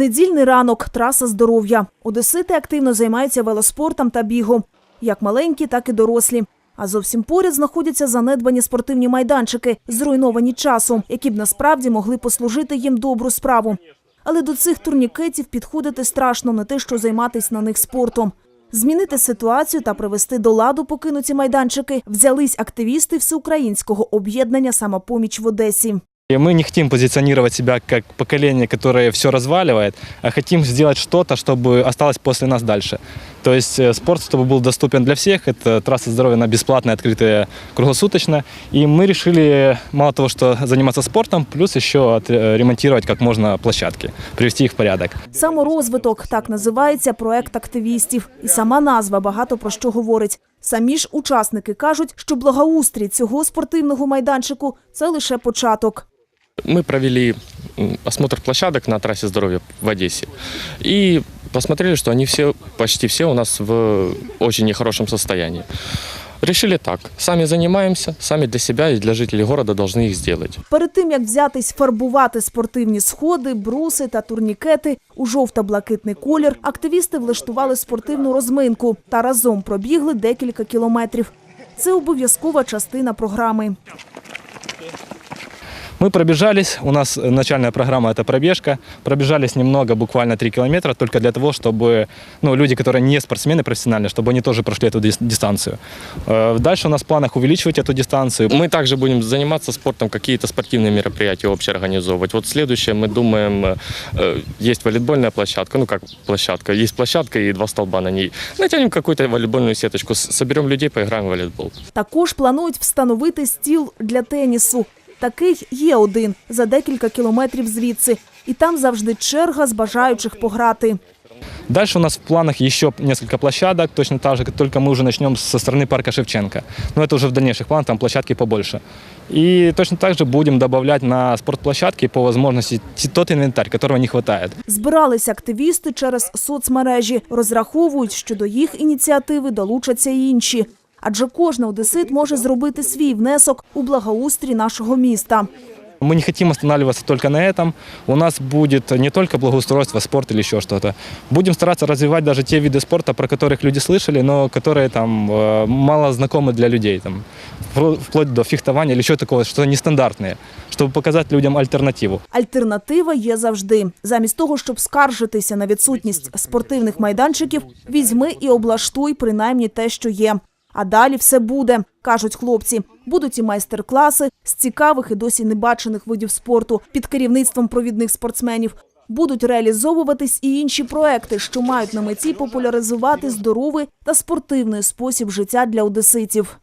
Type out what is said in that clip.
Недільний ранок, траса здоров'я. Одесити активно займаються велоспортом та бігом, як маленькі, так і дорослі. А зовсім поряд знаходяться занедбані спортивні майданчики, зруйновані часом, які б насправді могли послужити їм добру справу. Але до цих турнікетів підходити страшно, не те, що займатися на них спортом. Змінити ситуацію та привести до ладу покинуті майданчики взялись активісти всеукраїнського об'єднання «Самопоміч» в Одесі. И мы не хотим позиционировать себя как поколение, которое все разваливает, а хотим сделать что-то, чтобы осталось после нас дальше. То есть э, спорт, чтобы был доступен для всех, это трасса здоровья, она бесплатная, открытая круглосуточно. И мы решили мало того, что заниматься спортом, плюс еще отремонтировать как можно площадки, привести их в порядок. Саморозвиток так називається проект активістів, і сама назва багато про що говорить. Самі ж учасники кажуть, що благоустрій цього спортивного майданчику це лише початок. Мы провели осмотр площадок на трассе здоровья в Одессе и посмотрели, что они все, почти все у нас в очень нехорошем состоянии. Решили так, сами занимаемся, сами для себя и для жителей города должны их сделать. Перед тим як взятись фарбувати спортивні сходи, бруси та турнікети у жовто-блакитний колір, активісти влаштували спортивну розминку та разом пробігли декілька кілометрів. Це обов'язкова частина програми. Мы пробежались, у нас начальная программа это пробежка, пробежались немного, буквально 3 километра, только для того, чтобы ну, люди, которые не спортсмены профессиональные, чтобы они тоже прошли эту дис- дистанцию. Э, Дальше у нас в планах увеличивать эту дистанцию. Мы также будем заниматься спортом, какие-то спортивные мероприятия общие организовывать. Вот следующее мы думаем, э, э, есть волейбольная площадка, ну как площадка, есть площадка и два столба на ней. Натянем какую-то волейбольную сеточку, соберем людей, поиграем в волейбол. Також планують встановити стіл для тенісу. Такий є один за декілька кілометрів звідси, і там завжди черга з бажаючих пограти. Дальше у нас в планах еще несколько площадок, точно так же, как только мы уже начнем со стороны парка Шевченко. Но это уже в дальнейших планах, там площадки побольше. И точно так же будем добавлять на спортплощадки по возможности т- тот инвентарь, которого не хватает. Збирались активісти через соцмережі, розраховують, що до їх ініціативи долучаться й інші. Адже кожен одесит може зробити свій внесок у благоустрій нашого міста. Мы не хотим останавливаться только на этом. У нас будет не только благоустройство, спорт или еще что-то. Будем стараться развивать даже те виды спорта, про которых люди слышали, но которые там э, мало знакомы для людей. Там, впло- вплоть до фехтования или еще такого, что нестандартные, чтобы показать людям альтернативу. Альтернатива є завжди. Замість того, щоб скаржитися на відсутність спортивних майданчиків, візьми і облаштуй принаймні те, що є. А далі все буде, кажуть хлопці. Будуть і майстер-класи з цікавих і досі небачених видів спорту під керівництвом провідних спортсменів. Будуть реалізовуватись і інші проекти, що мають на меті популяризувати здоровий та спортивний спосіб життя для одеситів.